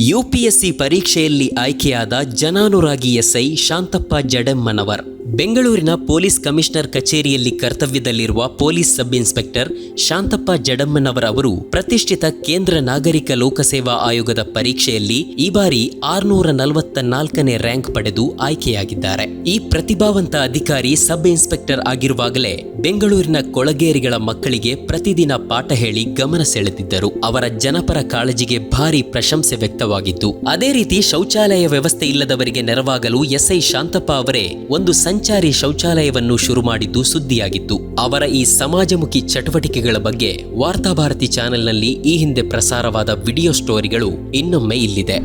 UPSC ಪರೀಕ್ಷೆಯಲ್ಲಿ ಆಯ್ಕೆಯಾದ ಜನಾನುರಾಗಿ SI Shantappa ಜಡಮ್ಮನವರ್. ಬೆಂಗಳೂರಿನ ಪೊಲೀಸ್ ಕಮಿಷನರ್ ಕಚೇರಿಯಲ್ಲಿ ಕರ್ತವ್ಯದಲ್ಲಿರುವ ಪೊಲೀಸ್ ಸಬ್ ಇನ್ಸ್ಪೆಕ್ಟರ್ ಶಾಂತಪ್ಪ ಜಡಮ್ಮನವರವರು ಪ್ರತಿಷ್ಠಿತ ಕೇಂದ್ರ ನಾಗರಿಕ ಲೋಕಸೇವಾ ಆಯೋಗದ ಪರೀಕ್ಷೆಯಲ್ಲಿ ಈ ಬಾರಿ ಆರುನೂರ ನಲವತ್ತ ನಾಲ್ಕನೇ ರ್ಯಾಂಕ್ ಪಡೆದು ಆಯ್ಕೆಯಾಗಿದ್ದಾರೆ. ಈ ಪ್ರತಿಭಾವಂತ ಅಧಿಕಾರಿ ಸಬ್ ಇನ್ಸ್ಪೆಕ್ಟರ್ ಆಗಿರುವಾಗಲೇ ಬೆಂಗಳೂರಿನ ಕೊಳಗೇರಿಗಳ ಮಕ್ಕಳಿಗೆ ಪ್ರತಿದಿನ ಪಾಠ ಹೇಳಿ ಗಮನ ಸೆಳೆದಿದ್ದರು. ಅವರ ಜನಪರ ಕಾಳಜಿಗೆ ಭಾರಿ ಪ್ರಶಂಸೆ ವ್ಯಕ್ತವಾಗಿತ್ತು. ಅದೇ ರೀತಿ ಶೌಚಾಲಯ ವ್ಯವಸ್ಥೆ ಇಲ್ಲದವರಿಗೆ ನೆರವಾಗಲು ಎಸ್ಐ ಶಾಂತಪ್ಪ ಅವರೇ ಒಂದು ಸಂಚಾರಿ ಶೌಚಾಲಯವನ್ನು ಶುರು ಮಾಡಿದ್ದು ಸುದ್ದಿಯಾಗಿತ್ತು. ಅವರ ಈ ಸಮಾಜಮುಖಿ ಚಟುವಟಿಕೆಗಳ ಬಗ್ಗೆ ವಾರ್ತಾಭಾರತಿ ಚಾನೆಲ್ನಲ್ಲಿ ಈ ಹಿಂದೆ ಪ್ರಸಾರವಾದ ವಿಡಿಯೋ ಸ್ಟೋರಿಗಳು ಇನ್ನೊಮ್ಮೆ ಇಲ್ಲಿದೆ.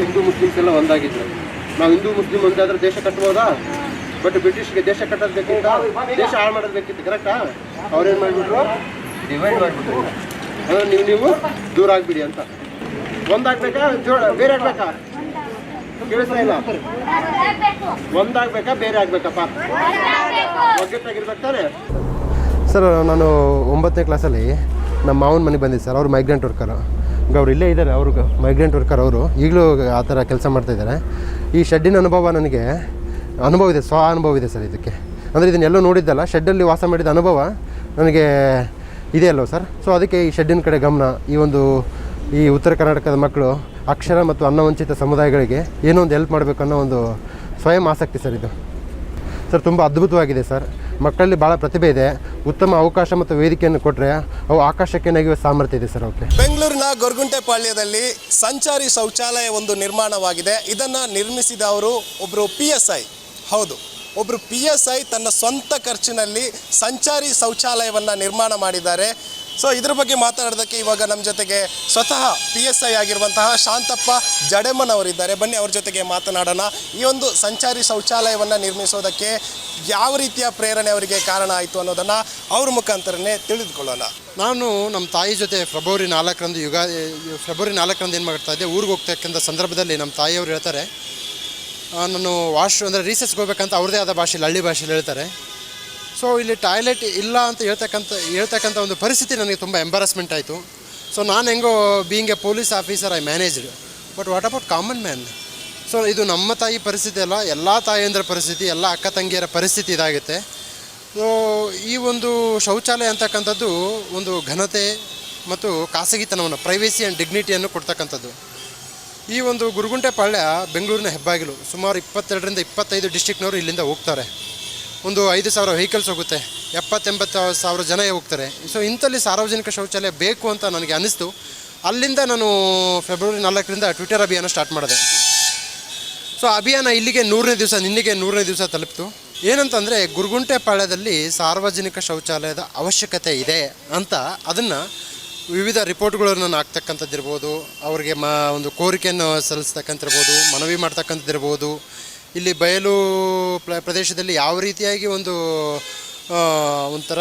ಹಿಂದೂ ಮುಸ್ಲಿಮ್ಸ್ ಎಲ್ಲ ಒಂದಾಗಿದ್ರು. ನಾವು ಹಿಂದೂ ಮುಸ್ಲಿಂ ಒಂದಾದ್ರೆ ದೇಶ ಕಟ್ಬೋದಾ? ಬಟ್ ಬ್ರಿಟಿಷ್ಗೆ ದೇಶ ಕಟ್ಟೋದಕ್ಕಿಂತ ದೇಶ ಹಾಳು ಮಾಡೋದಕ್ಕಿಂತ ಕರೆಕ್ಟಾ ಅವ್ರೇನ್ ಮಾಡ್ಬಿಟ್ರು? ಡಿವೈಡ್ ಮಾಡ್ಬಿಟ್ರು. ನೀವು ನೀವು ದೂರ ಆಗ್ಬಿಡಿ ಅಂತ. ಒಂದಾಗ್ಬೇಕಾ? ಬೇರೆ ಆಗ್ಬೇಕಾ? ಕೇಳಿಸ್ತಾ ಇಲ್ಲ? ಒಂದಾಗ್ಬೇಕಾ. ಬೇರೆ ಆಗ್ಬೇಕಪ್ಪ ಸರ್ ನಾನು ಒಂಬತ್ತನೇ ಕ್ಲಾಸಲ್ಲಿ ನಮ್ಮ ಮಾವನ ಮನೆಗೆ ಬಂದಿದ್ದೆ ಸರ್ ಅವರು ಮೈಗ್ರೆಂಟ್ ವರ್ಕರು ಈಗ ಅವ್ರು ಇಲ್ಲೇ ಇದ್ದಾರೆ ಅವರು ಮೈಗ್ರೆಂಟ್ ವರ್ಕರ್ ಅವರು. ಈಗಲೂ ಆ ಥರ ಕೆಲಸ ಮಾಡ್ತಾಯಿದ್ದಾರೆ ಈ ಶೆಡ್ಡಿನ ಅನುಭವ ನನಗೆ ಅನುಭವ ಇದೆ ಸ್ವ ಅನುಭವ ಇದೆ ಸರ್ ಇದಕ್ಕೆ. ಅಂದರೆ ಇದನ್ನೆಲ್ಲ ನೋಡಿದ್ದಲ್ಲ ಶೆಡ್ಡಲ್ಲಿ ವಾಸ ಮಾಡಿದ ಅನುಭವ ನನಗೆ ಇದೆಯಲ್ಲೋ ಅಲ್ವ ಸರ್. ಸೊ ಅದಕ್ಕೆ ಈ ಶೆಡ್ಡಿನ ಕಡೆ ಗಮನ ಈ ಒಂದು ಈ ಉತ್ತರ ಕರ್ನಾಟಕದ ಮಕ್ಕಳು ಅಕ್ಷರ ಮತ್ತು ಅನ್ನವಂಚಿತ ಸಮುದಾಯಗಳಿಗೆ ಏನೋ ಒಂದು ಹೆಲ್ಪ್ ಮಾಡಬೇಕು ಅನ್ನೋ ಒಂದು ಸ್ವಯಂ ಆಸಕ್ತಿ ಸರ್ ಇದು. ಸರ್, ತುಂಬ ಅದ್ಭುತವಾಗಿದೆ ಸರ್. ಮಕ್ಕಳಲ್ಲಿ ಭಾಳ ಪ್ರತಿಭೆ ಇದೆ. ಉತ್ತಮ ಅವಕಾಶ ಮತ್ತು ವೇದಿಕೆಯನ್ನು ಕೊಟ್ಟರೆ ಅವು ಆಕಾಶಕ್ಕೆ ನೆಗೆಯುವ ಸಾಮರ್ಥ್ಯ ಇದೆ ಸರ್ ಓಕೆ ಬೆಂಗಳೂರಿನ ಗೊರಗುಂಟೆಪಾಳ್ಯದಲ್ಲಿ ಸಂಚಾರಿ ಶೌಚಾಲಯ ಒಂದು ನಿರ್ಮಾಣವಾಗಿದೆ. ಇದನ್ನು ನಿರ್ಮಿಸಿದವರು ಒಬ್ಬರು ಪಿ ಎಸ್ ಐ ಹೌದು ಒಬ್ಬರು ಪಿ ಎಸ್ ಐ ತನ್ನ ಸ್ವಂತ ಖರ್ಚಿನಲ್ಲಿ ಸಂಚಾರಿ ಶೌಚಾಲಯವನ್ನು ನಿರ್ಮಾಣ ಮಾಡಿದ್ದಾರೆ. ಸೊ ಇದ್ರ ಬಗ್ಗೆ ಮಾತಾಡೋದಕ್ಕೆ ಇವಾಗ ನಮ್ಮ ಜೊತೆಗೆ ಸ್ವತಃ ಪಿ ಎಸ್ ಐ ಆಗಿರುವಂತಹ ಶಾಂತಪ್ಪ ಜಡೆಮ್ಮನವರಿದ್ದಾರೆ ಬನ್ನಿ ಅವ್ರ ಜೊತೆಗೆ ಮಾತನಾಡೋಣ. ಈ ಒಂದು ಸಂಚಾರಿ ಶೌಚಾಲಯವನ್ನು ನಿರ್ಮಿಸೋದಕ್ಕೆ ಯಾವ ರೀತಿಯ ಪ್ರೇರಣೆ ಅವರಿಗೆ ಕಾರಣ ಆಯಿತು ಅನ್ನೋದನ್ನು ಅವ್ರ ಮುಖಾಂತರನೇ ತಿಳಿದುಕೊಳ್ಳೋಣ. ನಾನು ನಮ್ಮ ತಾಯಿ ಜೊತೆ ಫೆಬ್ರವರಿ ನಾಲ್ಕರಂದು ಯುಗ ಫೆಬ್ರವರಿ ನಾಲ್ಕರಂದು ಏನು ಮಾಡ್ತಾ ಇದ್ದೆ? ಊರಿಗೆ ಹೋಗ್ತಕ್ಕಂಥ ಸಂದರ್ಭದಲ್ಲಿ ನಮ್ಮ ತಾಯಿಯವರು ಹೇಳ್ತಾರೆ ನಾನು ವಾಶ್ ಅಂದರೆ ರೀಸೆಸ್ಗೆ ಹೋಗ್ಬೇಕಂತ ಅವ್ರದ್ದೇ ಆದ ಭಾಷೆಯಲ್ಲಿ ಹಳ್ಳಿ ಭಾಷೆಯಲ್ಲಿ ಹೇಳ್ತಾರೆ. ಸೊ ಇಲ್ಲಿ ಟಾಯ್ಲೆಟ್ ಇಲ್ಲ ಅಂತ ಹೇಳ್ತಕ್ಕಂಥ ಹೇಳ್ತಕ್ಕಂಥ ಒಂದು ಪರಿಸ್ಥಿತಿ ನನಗೆ ತುಂಬ ಎಂಬಾರಸ್ಮೆಂಟ್ ಆಯಿತು. ಸೊ ನಾನು ಹೆಂಗೋ being a police officer I managed but what about common man so ಇದು ನಮ್ಮ ತಾಯಿ ಪರಿಸ್ಥಿತಿ ಅಲ್ಲ, ಎಲ್ಲ ತಾಯಂದ್ರ ಪರಿಸ್ಥಿತಿ, ಎಲ್ಲ ಅಕ್ಕ ತಂಗಿಯರ ಪರಿಸ್ಥಿತಿ ಇದಾಗುತ್ತೆ. ಸೊ ಈ ಒಂದು ಶೌಚಾಲಯ ಅಂತಕ್ಕಂಥದ್ದು ಒಂದು ಘನತೆ ಮತ್ತು ಖಾಸಗಿತನವನ್ನು ಪ್ರೈವೇಸಿ ಆ್ಯಂಡ್ ಡಿಗ್ನಿಟಿಯನ್ನು ಕೊಡ್ತಕ್ಕಂಥದ್ದು. ಈ ಒಂದು ಗುರುಗುಂಟೆ ಪಾಳ್ಯ ಬೆಂಗಳೂರಿನ ಹೆಬ್ಬಾಗಿಲು, ಸುಮಾರು ಇಪ್ಪತ್ತೆರಡರಿಂದ ಇಪ್ಪತ್ತೈದು ಡಿಸ್ಟಿಕ್ನವರು ಇಲ್ಲಿಂದ ಹೋಗ್ತಾರೆ. ಒಂದು ಐದು ಸಾವಿರ ವೆಹಿಕಲ್ಸ್ ಹೋಗುತ್ತೆ. ಎಪ್ಪತ್ತೆಂಬತ್ತು ಸಾವಿರ ಜನ ಹೋಗ್ತಾರೆ. ಸೊ ಇಂಥಲ್ಲಿ ಸಾರ್ವಜನಿಕ ಶೌಚಾಲಯ ಬೇಕು ಅಂತ ನನಗೆ ಅನ್ನಿಸ್ತು. ಅಲ್ಲಿಂದ ನಾನು ಫೆಬ್ರವರಿ ನಾಲ್ಕರಿಂದ ಟ್ವಿಟರ್ ಅಭಿಯಾನ ಸ್ಟಾರ್ಟ್ ಮಾಡಿದೆ. ಸೊ ಅಭಿಯಾನ ಇಲ್ಲಿಗೆ ನೂರನೇ ದಿವಸ, ನಿನ್ನೆಗೆ ನೂರನೇ ದಿವಸ ತಲುಪಿತು. ಏನಂತಂದರೆ ಗುರುಗುಂಟೆ ಪಾಳ್ಯದಲ್ಲಿ ಸಾರ್ವಜನಿಕ ಶೌಚಾಲಯದ ಅವಶ್ಯಕತೆ ಇದೆ ಅಂತ ಅದನ್ನು ವಿವಿಧ ರಿಪೋರ್ಟ್ಗಳನ್ನು ನಾನು ಹಾಕ್ತಕ್ಕಂಥದ್ದಿರ್ಬೋದು, ಅವ್ರಿಗೆ ಮ, ಒಂದು ಕೋರಿಕೆಯನ್ನು ಸಲ್ಲಿಸ್ತಕ್ಕಂಥಿರ್ಬೋದು ಮನವಿ ಮಾಡ್ತಕ್ಕಂಥದ್ದಿರ್ಬೋದು ಇಲ್ಲಿ ಬಯಲು ಪ್ರ, ಪ್ರದೇಶದಲ್ಲಿ ಯಾವ ರೀತಿಯಾಗಿ ಒಂದು ಒಂಥರ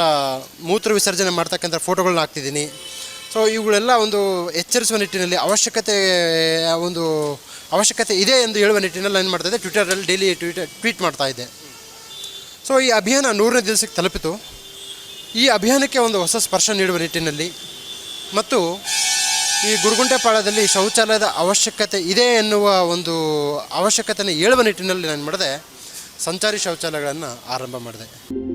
ಮೂತ್ರ ವಿಸರ್ಜನೆ ಮಾಡ್ತಕ್ಕಂಥ ಫೋಟೋಗಳನ್ನ ಹಾಕ್ತಿದ್ದೀನಿ. ಸೊ, ಇವುಗಳೆಲ್ಲ ಒಂದು ಎಚ್ಚರಿಸುವ ನಿಟ್ಟಿನಲ್ಲಿ ಅವಶ್ಯಕತೆ, ಒಂದು ಅವಶ್ಯಕತೆ ಇದೆ ಎಂದು ಹೇಳುವ ನಿಟ್ಟಿನಲ್ಲಿ ಏನು ಮಾಡ್ತಾ ಇದೆ ಟ್ವಿಟರಲ್ಲಿ ಡೈಲಿ ಟ್ವೀಟ್ ಟ್ವೀಟ್ ಮಾಡ್ತಾ ಇದೆ ಸೊ, ಈ ಅಭಿಯಾನ ನೂರನೇ ದಿವಸಕ್ಕೆ ತಲುಪಿತು. ಈ ಅಭಿಯಾನಕ್ಕೆ ಒಂದು ಹೊಸ ಸ್ಪರ್ಶ ನೀಡುವ ನಿಟ್ಟಿನಲ್ಲಿ. ಮತ್ತು ಈ ಗುರುಗುಂಟೆಪಾಳ್ಯದಲ್ಲಿ ಶೌಚಾಲಯದ ಅವಶ್ಯಕತೆ ಇದೆ ಎನ್ನುವ ಒಂದು ಅವಶ್ಯಕತೆಯನ್ನು ಹೇಳುವ ನಿಟ್ಟಿನಲ್ಲಿ ನಾನು ಮಾಡಿದೆ. ಸಂಚಾರಿ ಶೌಚಾಲಯಗಳನ್ನು ಆರಂಭ ಮಾಡಿದೆ.